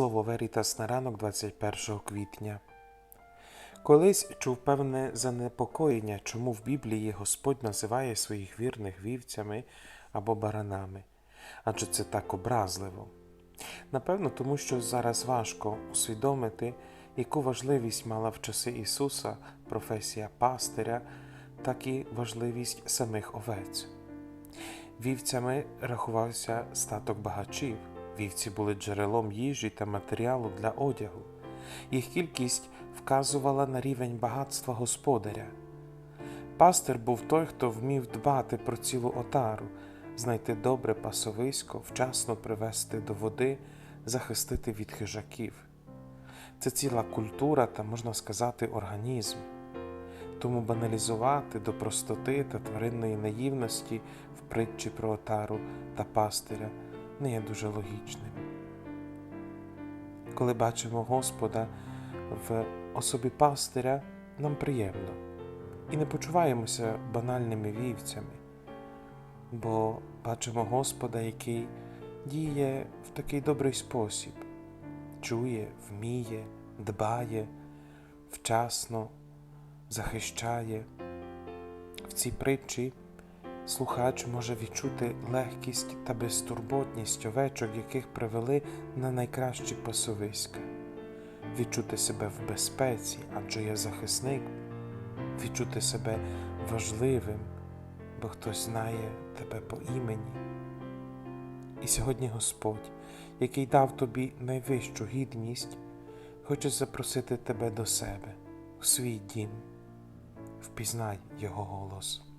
Слово Верітас на ранок 21 квітня. Колись чув певне занепокоєння, чому в Біблії Господь називає своїх вірних вівцями або баранами, адже це так образливо. Напевно, тому що зараз важко усвідомити, яку важливість мала в часи Ісуса професія пастиря, так і важливість самих овець. Вівцями рахувався статок багачів. Вівці були джерелом їжі та матеріалу для одягу. Їх кількість вказувала на рівень багатства господаря. Пастир був той, хто вмів дбати про цілу отару, знайти добре пасовисько, вчасно привести до води, захистити від хижаків. Це ціла культура та, можна сказати, організм. Тому баналізувати до простоти та тваринної наївності в притчі про отару та пастиря не є дуже логічним. Коли бачимо Господа в особі пастиря, нам приємно і не почуваємося банальними вівцями, бо бачимо Господа, який діє в такий добрий спосіб, чує, вміє, дбає, вчасно захищає. В цій притчі слухач може відчути легкість та безтурботність овечок, яких привели на найкращі пасовиська, відчути себе в безпеці, адже є захисник, відчути себе важливим, бо хтось знає тебе по імені. І сьогодні Господь, який дав тобі найвищу гідність, хоче запросити тебе до себе, у свій дім. Впізнай його голос.